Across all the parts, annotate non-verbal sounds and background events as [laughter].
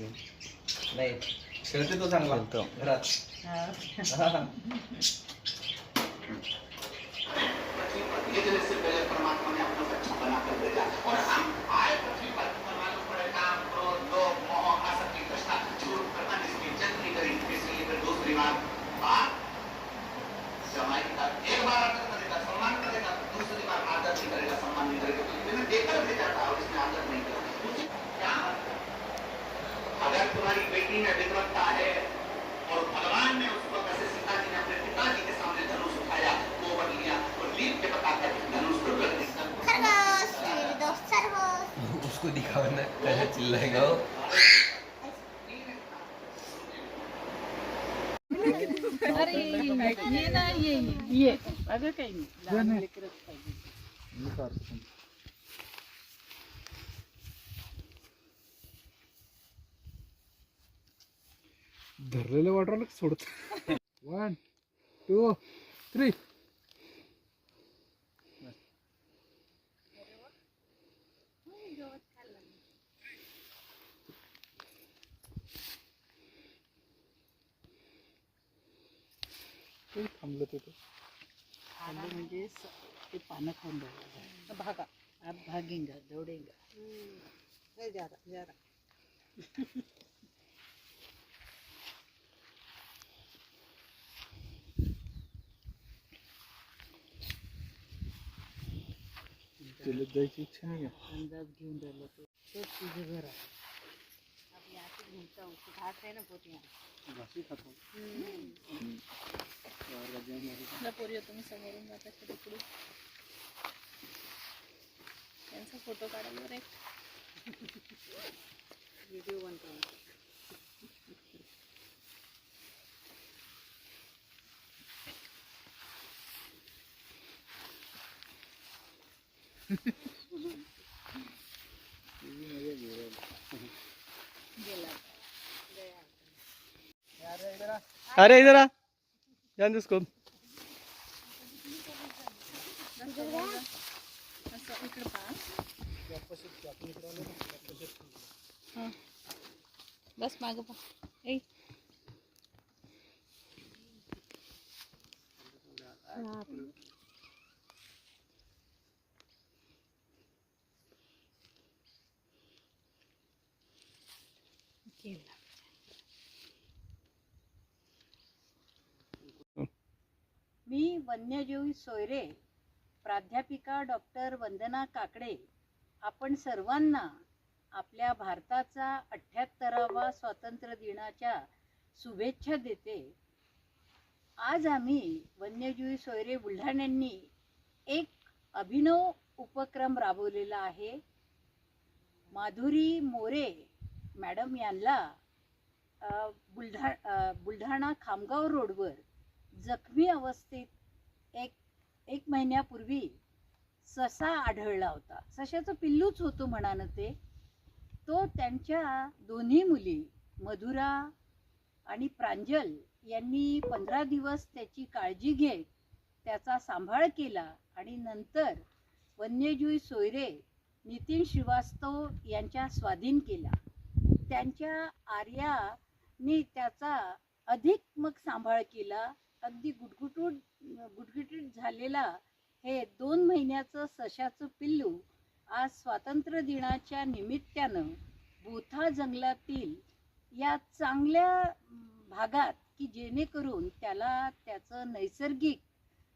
नाही खेळते तो चांगला खेळतो. घरात हा. अगर तुम्हारी बेटी में विद्वत्ता है और भगवान ने उसको कैसे सीता जी ने अपने पिताजी के सामने धनुष उठाया गोबर लिया और लीप के बताकर धनुष को रख दिया खरगोश मेरे दोस्त खरगोश। उसको दिखाना कैसे चिल्लाएगा वो। अरे ये ना ये ये। अगं काही धरलेलं वाटरला सोडत. वन टू थ्री थांबलं तिथं? आलं म्हणजे स- ते पानं खाऊन राहिलं भागा. आप भागेंगा दौडेंगा तिला जायची इच्छा नाही आहे. अंदाज घेऊन राहिलं तो. तोच तुझं घर आहे. आपल्या आत घुमता उसको भात आहे ना पोती घासी खातो. पोरी तुम्ही समोरून जाता का तिकडे त्यांचा फोटो काढायला बरं एक [laughs] व्हिडिओ बनतो अरे इधर आ. दे उसको. हा. बस मागं ए. मी वन्यजीवी सोयरे प्राध्यापिका डॉक्टर वंदना काकडे. आपण सर्वांना आपल्या भारताचा अठ्ठ्याहत्तरावा स्वातंत्र्य दिनाच्या शुभेच्छा देते. आज आम्ही वन्यजीवी सोयरे बुलढाण्यांनी एक अभिनव उपक्रम राबवलेला आहे. माधुरी मोरे मॅडम यांना बुलढा बुलढाणा खामगाव रोडवर जखमी अवस्थेत एक एक महिन्यापूर्वी ससा आढळला होता. सशाचं पिल्लूच होतं म्हणानं ते. तो त्यांच्या दोन्ही मुली मधुरा आणि प्रांजल यांनी पंधरा दिवस त्याची काळजी घेत त्याचा सांभाळ केला आणि नंतर वन्यजीव सोयरे नितीन श्रीवास्तव यांच्या स्वाधीन केला. त्यांच्या आर्याने त्याचा अधिक मग सांभाळ केला. अगदी गुटगुटूट गुटगुटीत झालेला हे दोन महिन्याचं सशाचं पिल्लू आज स्वातंत्र्य दिनाच्या निमित्तानं बोथा जंगलातील या चांगल्या भागात की जेणेकरून त्याला त्याचं नैसर्गिक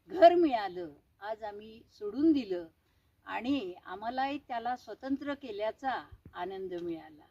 घर मिळालं. आज आम्ही सोडून दिलं आणि आम्हालाही त्याला स्वतंत्र केल्याचा आनंद मिळाला.